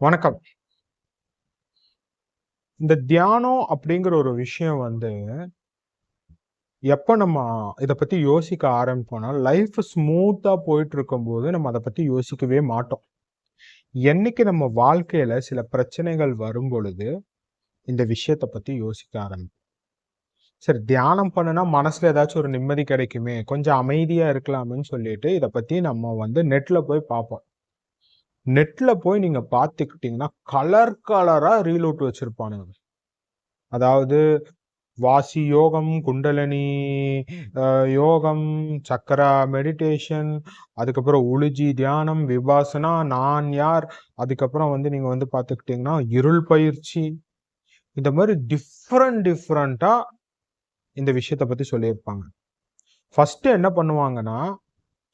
வணக்கம். இந்த தியானம் அப்படிங்கிற ஒரு விஷயம் வந்து எப்போ நம்ம இதை பற்றி யோசிக்க ஆரம்பிப்போம்னா, லைஃப் ஸ்மூத்தாக போயிட்டு இருக்கும்போது நம்ம அதை பற்றி யோசிக்கவே மாட்டோம். என்னைக்கு நம்ம வாழ்க்கையில் சில பிரச்சனைகள் வரும்பொழுது, இந்த விஷயத்தை பற்றி யோசிக்க ஆரம்பிப்போம். சரி தியானம் பண்ணுனா மனசில் ஏதாச்சும் ஒரு நிம்மதி கிடைக்குமே, கொஞ்சம் அமைதியாக இருக்கலாமேன்னு சொல்லிட்டு இதை பற்றி நம்ம வந்து நெட்டில் போய் பார்ப்போம். நெட்டில் போய் நீங்கள் பார்த்துக்கிட்டீங்கன்னா, கலர் கலராக ரீலோட் வச்சுருப்பானுங்க அதாவது வாசி யோகம், குண்டலினி யோகம், சக்கரா மெடிடேஷன், அதுக்கப்புறம் உளுஜி தியானம், விபாசனா, நான் யார், அதுக்கப்புறம் வந்து நீங்கள் வந்து பார்த்துக்கிட்டிங்கன்னா இருள் பயிற்சி. இந்த மாதிரி டிஃப்ரெண்ட் டிஃப்ரெண்ட்டாக இந்த விஷயத்த பற்றி சொல்லியிருப்பாங்க. ஃபஸ்ட்டு என்ன பண்ணுவாங்கன்னா,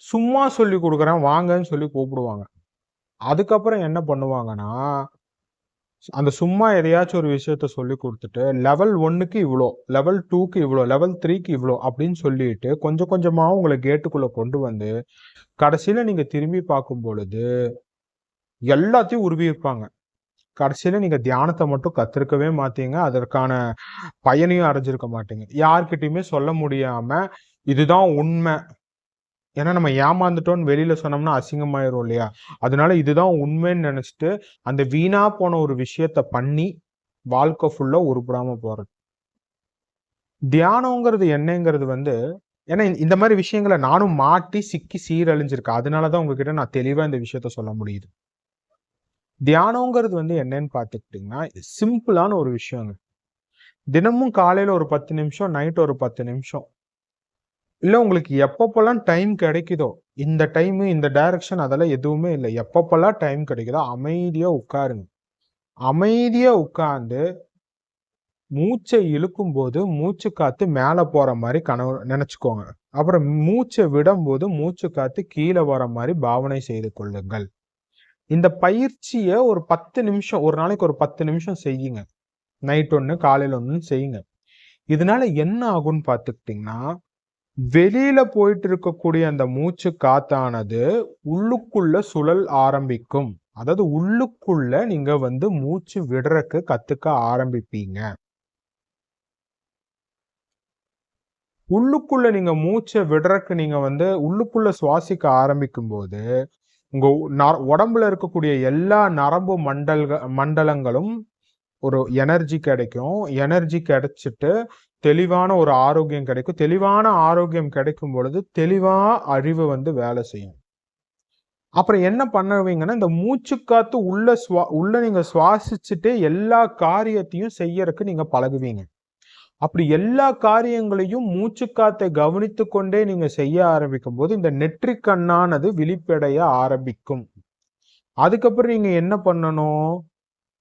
சும்மா சொல்லிக் கொடுக்குறேன் வாங்கன்னு சொல்லி கூப்பிடுவாங்க. அதுக்கப்புறம் என்ன பண்ணுவாங்கன்னா, அந்த சும்மா எதையாச்சும் ஒரு விஷயத்த சொல்லிக் கொடுத்துட்டு லெவல் ஒன்றுக்கு இவ்வளோ லெவல் டூக்கு இவ்வளோ லெவல் த்ரீக்கு இவ்வளோ அப்படின்னு சொல்லிட்டு, கொஞ்சம் கொஞ்சமாக உங்களை கேட்டுக்குள்ளே கொண்டு வந்து, கடைசியில் நீங்கள் திரும்பி பார்க்கும் பொழுது, எல்லாத்தையும் உருவியிருப்பாங்க. கடைசியில் நீங்கள் தியானத்தை மட்டும் கற்றுக்கவே மாட்டீங்க. அதற்கான பயனையும் அடைஞ்சிருக்க மாட்டீங்க. யார்கிட்டயுமே சொல்ல முடியாமல் இதுதான் உண்மை. ஏன்னா நம்ம ஏமாந்துட்டோம்னு வெளியில சொன்னோம்னா அசிங்கமாயிரும் இல்லையா? அதனால இதுதான் உண்மைன்னு நினச்சிட்டு அந்த வீணா போன ஒரு விஷயத்த பண்ணி, வாழ்க்கை ஃபுல்லா உருப்படாம போறது. தியானங்கிறது என்னங்கிறது வந்து ஏன்னா இந்த மாதிரி விஷயங்களை நானும் மாட்டி, சிக்கி சீரழிஞ்சிருக்கேன். அதனால தான் உங்ககிட்ட நான் தெளிவா இந்த விஷயத்த சொல்ல முடியுது. தியானங்கிறது வந்து என்னன்னு பார்த்துக்கிட்டிங்கன்னா சிம்பிளான ஒரு விஷயங்க. தினமும் காலையில ஒரு 10 நிமிஷம், நைட் ஒரு 10 நிமிஷம். இல்லை உங்களுக்கு எப்பப்பலாம் டைம் கிடைக்குதோ, இந்த டைமு, இந்த டைரக்ஷன் அதெல்லாம் எதுவுமே இல்லை எப்பப்பலாம் டைம் கிடைக்குதோ அமைதியாக உட்காருங்க. அமைதியாக உட்காந்து மூச்சை இழுக்கும் இழுக்கும்போது, மூச்சு காத்து மேலே போகிற மாதிரி கனவு நினச்சிக்கோங்க அப்புறம் மூச்ச விடும்போது, மூச்சு காத்து கீழே வர மாதிரி பாவனை செய்து கொள்ளுங்கள். இந்த பயிற்சியை ஒரு 10 நிமிஷம், ஒரு நாளைக்கு ஒரு 10 நிமிஷம் செய்யுங்க. நைட் ஒன்று காலையில் ஒன்று செய்யுங்க. இதனால என்ன ஆகும்னு பார்த்துக்கிட்டிங்கன்னா வெளியில போயிட்டு இருக்கக்கூடிய அந்த மூச்சு காத்தானது உள்ளுக்குள்ள சுழல் ஆரம்பிக்கும். அதாவது உள்ளுக்குள்ள நீங்க வந்து மூச்சு விடுறக்கு கத்துக்க ஆரம்பிப்பீங்க. உள்ளுக்குள்ள நீங்க மூச்சை விடுறக்கு நீங்க வந்து உள்ளுக்குள்ள சுவாசிக்க ஆரம்பிக்கும்போது, உங்க ந உடம்புல இருக்கக்கூடிய எல்லா நரம்பு மண்டல்க மண்டலங்களும் ஒரு எனர்ஜி கிடைக்கும். எனர்ஜி கிடைச்சிட்டு தெளிவான ஒரு ஆரோக்கியம் கிடைக்கும். தெளிவான ஆரோக்கியம் கிடைக்கும் பொழுது, தெளிவா அறிவு வந்து வேலை செய்யும். அப்புறம் என்ன பண்ணுவீங்கன்னா, இந்த மூச்சுக்காத்து உள்ள சுவா உள்ள நீங்க சுவாசிச்சுட்டே எல்லா காரியத்தையும் செய்யறதுக்கு நீங்க பழகுவீங்க. அப்படி எல்லா காரியங்களையும் மூச்சுக்காத்தை கவனித்து கொண்டே நீங்க செய்ய ஆரம்பிக்கும்போது, இந்த நெற்றிக்கண்ணானது விழிப்படைய ஆரம்பிக்கும். அதுக்கப்புறம் நீங்க என்ன பண்ணணும்?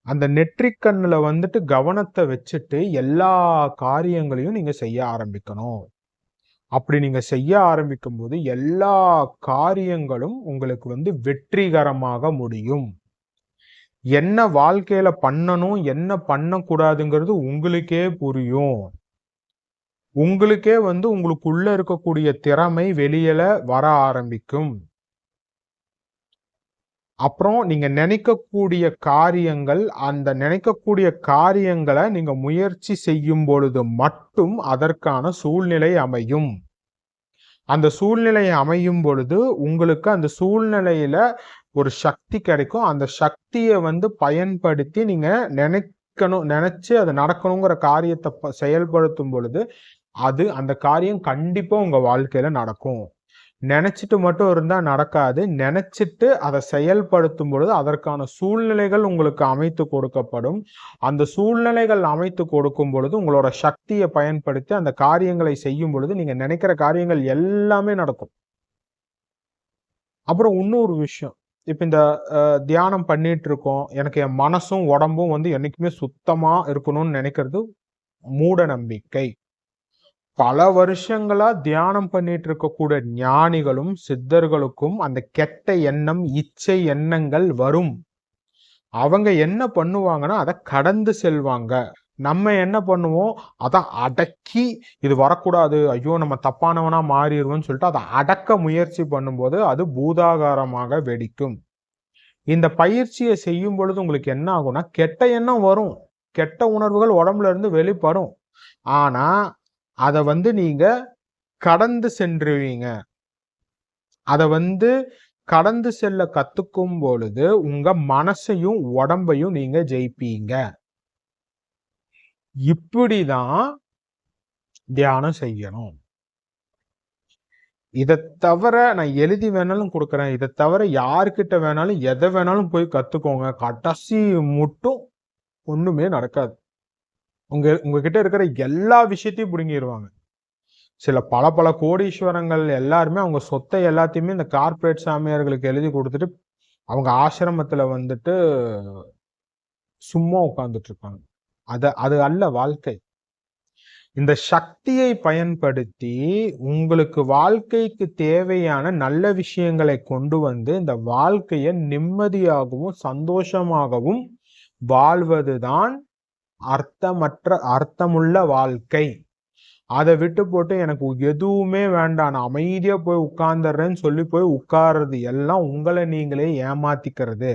அந்த நெற்றிக்கண்ணில் வந்துட்டு கவனத்தை வச்சுட்டு, எல்லா காரியங்களையும் நீங்கள் செய்ய ஆரம்பிக்கணும். அப்படி நீங்கள் செய்ய ஆரம்பிக்கும்போது, எல்லா காரியங்களும் உங்களுக்கு வந்து வெற்றிகரமாக முடியும். என்ன வாழ்க்கையில பண்ணணும், என்ன பண்ணக்கூடாதுங்கிறது உங்களுக்கே புரியும். உங்களுக்கே வந்து உங்களுக்குள்ள இருக்கக்கூடிய திறமை வெளியில வர ஆரம்பிக்கும். அப்புறம் நீங்க நினைக்கக்கூடிய காரியங்கள், அந்த நினைக்கக்கூடிய காரியங்களை நீங்க முயற்சி செய்யும் பொழுது மட்டும் அதற்கான சூழ்நிலை அமையும். அந்த சூழ்நிலை அமையும் பொழுது, உங்களுக்கு அந்த சூழ்நிலையில ஒரு சக்தி கிடைக்கும். அந்த சக்தியை வந்து பயன்படுத்தி நீங்க நினைக்கணும் நினைச்சு அது நடக்கணுங்கிற காரியத்தை ப செயல்படுத்தும் பொழுது, அது அந்த காரியம் கண்டிப்பா உங்க வாழ்க்கையில நடக்கும். நினச்சிட்டு மட்டும் இருந்தால் நடக்காது. நினச்சிட்டு அதை செயல்படுத்தும் பொழுது, அதற்கான சூழ்நிலைகள் உங்களுக்கு அமைத்து கொடுக்கப்படும். அந்த சூழ்நிலைகள் அமைத்து கொடுக்கும் பொழுது, உங்களோட சக்தியை பயன்படுத்தி அந்த காரியங்களை செய்யும் பொழுது, நீங்கள் நினைக்கிற காரியங்கள் எல்லாமே நடக்கும். அப்புறம் இன்னொரு விஷயம். இப்போ இந்த தியானம் பண்ணிட்டு இருக்கோம். எனக்கு என் மனசும், உடம்பும் வந்து என்னைக்குமே சுத்தமாக இருக்கணும்னு நினைக்கிறது மூட நம்பிக்கை. பல வருஷங்களா தியானம் பண்ணிட்டு இருக்கக்கூடிய ஞானிகளும், சித்தர்களுக்கும் அந்த கெட்ட எண்ணம், இச்சை எண்ணங்கள் வரும். அவங்க என்ன பண்ணுவாங்கன்னா, அதை கடந்து செல்வாங்க. நம்ம என்ன பண்ணுவோம், அதை அடக்கி இது வரக்கூடாது. ஐயோ! நம்ம தப்பானவனா மாறிடுவோம்னு சொல்லிட்டு அதை அடக்க முயற்சி பண்ணும்போது, அது பூதாகாரமாக வெடிக்கும். இந்த பயிற்சியை செய்யும் பொழுது உங்களுக்கு என்ன ஆகும்னா கெட்ட எண்ணம் வரும் கெட்ட உணர்வுகள் உடம்புல இருந்து வெளிப்படும் ஆனா அதை வந்து நீங்க கடந்து சென்றுவீங்க. அதை வந்து கடந்து செல்ல கத்துக்கும் பொழுது உங்க மனசையும் உடம்பையும் நீங்க ஜெயிப்பீங்க. இப்படிதான் தியானம் செய்யணும். இதை தவிர நான் எழுதி வேணாலும் கொடுக்குறேன். இதை தவிர யாருக்கிட்ட வேணாலும் எதை வேணாலும் போய் கற்றுக்கோங்க கடைசி மட்டும் ஒன்றுமே நடக்காது. உங்க உங்ககிட்ட இருக்கிற எல்லா விஷயத்தையும் பிடுங்கிடுவாங்க சில பல பல கோடீஸ்வரங்கள் எல்லாருமே அவங்க சொத்தை எல்லாத்தையுமே இந்த கார்ப்பரேட் சாமியார்களுக்கு எழுதி கொடுத்துட்டு அவங்க ஆசிரமத்தில் வந்துட்டு சும்மா உட்காந்துட்டு இருப்பாங்க அத அது அல்ல வாழ்க்கை. இந்த சக்தியை பயன்படுத்தி உங்களுக்கு வாழ்க்கைக்கு தேவையான நல்ல விஷயங்களை கொண்டு வந்து இந்த வாழ்க்கையை நிம்மதியாகவும் சந்தோஷமாகவும் வாழ்வதுதான் அர்த்தமற்ற அர்த்தமுள்ள வாழ்க்கை. அதை விட்டு போட்டு எனக்கு எதுவுமே வேண்டாம். நான் அமைதியா போய் உட்கார்ந்துடுறேன்னு சொல்லி போய் உட்கார்றது எல்லாம் உங்களை நீங்களே ஏமாத்திக்கிறது.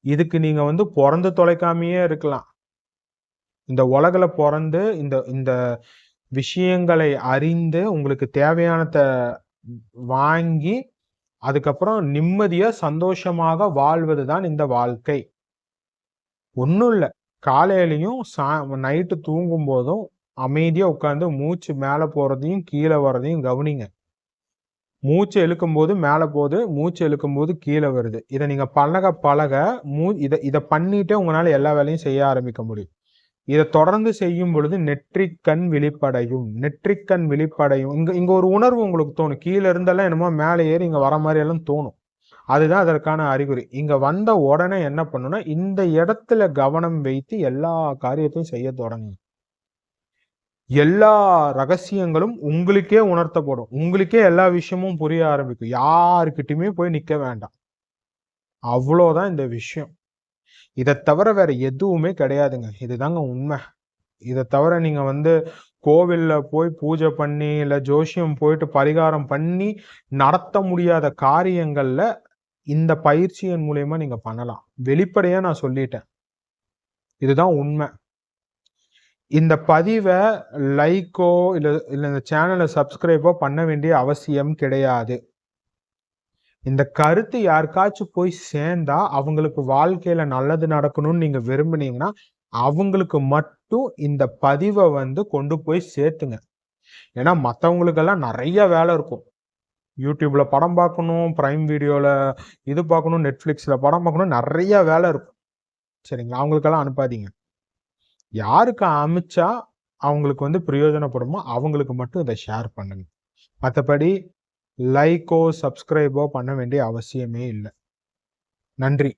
இதுக்கு நீங்க வந்து பிறந்து தொலைக்காமையே இருக்கலாம். இந்த உலகில் பிறந்து இந்த இந்த விஷயங்களை அறிந்து உங்களுக்கு தேவையானதை வாங்கி அதுக்கப்புறம் நிம்மதியா சந்தோஷமாக வாழ்வது தான் இந்த வாழ்க்கை. ஒன்றும் இல்லை. காலையிலையும் சா நைட்டு தூங்கும் போதும் அமைதியாக உட்காந்து மூச்சு மேலே போகிறதையும் கீழே வர்றதையும் கவனிங்க. மூச்சு இழுக்கும் போது மேலே போகுது மூச்சு இழுக்கும் போது கீழே வருது. இதை நீங்கள் பழக பழக மூ இதை இதை பண்ணிட்டே உங்களால் எல்லா வேலையும் செய்ய ஆரம்பிக்க முடியும். இதை தொடர்ந்து செய்யும் பொழுது நெற்றிக்கண் விழிப்படையும் நெற்றிக்கண் விழிப்படையும். இங்கே இங்கே ஒரு உணர்வு உங்களுக்கு தோணும். கீழே இருந்தெல்லாம் என்னமோ மேலே ஏறி இங்கே வர மாதிரி எல்லாம் தோணும். அதுதான் அதற்கான அறிகுறி. இங்க வந்த உடனே என்ன பண்ணுன்னா இந்த இடத்துல கவனம் வைத்து எல்லா காரியத்தையும் செய்ய தொடங்குங்க எல்லா ரகசியங்களும் உங்களுக்கே உணர்த்தப்படும். உங்களுக்கே எல்லா விஷயமும் புரிய ஆரம்பிக்கும். யாருக்கிட்டையுமே போய் நிக்க வேண்டாம். அவ்வளோதான் இந்த விஷயம். இதை தவிர வேற எதுவுமே கிடையாதுங்க. இதுதாங்க உண்மை. இதை தவிர நீங்க வந்து கோவில்ல போய் பூஜை பண்ணி இல்ல ஜோசியம் போயிட்டு பரிகாரம் பண்ணி நடத்த முடியாத காரியங்கள்ல இந்த பயிற்சியின் மூலியமா நீங்க பண்ணலாம். வெளிப்படையா நான் சொல்லிட்டேன். இதுதான் உண்மை. இந்த பதிவை லைக்கோ இல்ல இல்ல இந்த சேனலை சப்ஸ்கிரைபோ பண்ண வேண்டிய அவசியம் கிடையாது. இந்த கருத்து யாருக்காச்சும் போய் சேர்ந்தா அவங்களுக்கு வாழ்க்கையில நல்லது நடக்கணும்னு நீங்க விரும்புனீங்கன்னா அவங்களுக்கு மட்டும் இந்த பதிவை வந்து கொண்டு போய் சேர்த்துங்க. ஏன்னா மற்றவங்களுக்கெல்லாம் நிறைய வேலை இருக்கும். யூடியூப்ல படம் பார்க்கணும் ப்ரைம் வீடியோவில் இது பார்க்கணும் நெட்ஃப்ளிக்ஸில் படம் பார்க்கணும் நிறைய வேலை இருக்கும். சரிங்களா? அவங்களுக்கெல்லாம் அனுப்பாதீங்க. யாருக்கு அமிச்சா அவங்களுக்கு வந்து பிரயோஜனப்படுமோ அவங்களுக்கு மட்டும் இதை ஷேர் பண்ணுங்க. மற்றபடி லைக்கோ சப்ஸ்கிரைபோ பண்ண வேண்டிய அவசியமே இல்லை. நன்றி.